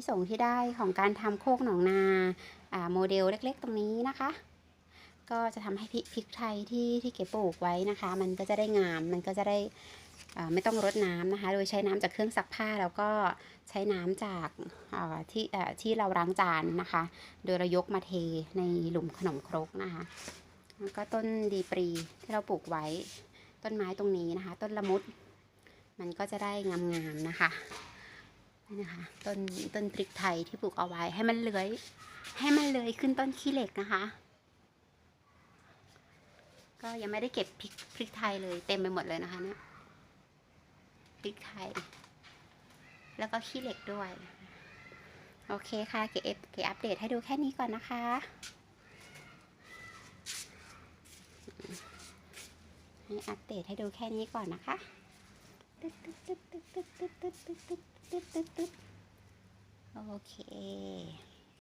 นิสงที่ได้ของการทำโคกหนองนาโมเดลเล็กๆ ตรงนี้นะคะ ก็จะทำให้พริกไทยที่ที่เก๋ปลูกไว้นะคะ มันก็จะได้งามมันก็จะได้ไม่ต้องรดน้ำนะคะ โดยใช้น้ำจากเครื่องซักผ้าแล้วก็ใช้น้ำจากาที่ที่เราล้างจานนะคะ โดยเรายกมาเทในหลุมขนมครกนะคะแล้วก็ต้นดีปรีที่เราปลูกไว้ต้นไม้ตรงนี้นะคะ ต้นละมุด มันก็จะได้งามๆนะคะี่นะคะต้นต้นพริกไทยที่ปลูกเอาไว้ให้มันเลื้อย ให้มันเลื้อยขึ้นต้นขี้เหล็กนะคะ ก็ยังไม่ได้เก็บพริกพริกไทยเลยเต็มไปหมดเลยนะคะเนี่ยพริกไทย แล้วก็ขี้เหล็กด้วย โอเคค่ะเก๋เก๋อัปเดตให้ดูแค่นี้ก่อนนะคะอัปเดตให้ดูแค่นี้ก่อนนะคะ ตึ๊ดตึ๊ดตึ๊ดตึ๊ดตึ๊ดตึ๊ดตึ๊ด ตึ๊ดตึ๊ดตึ๊ดโอเค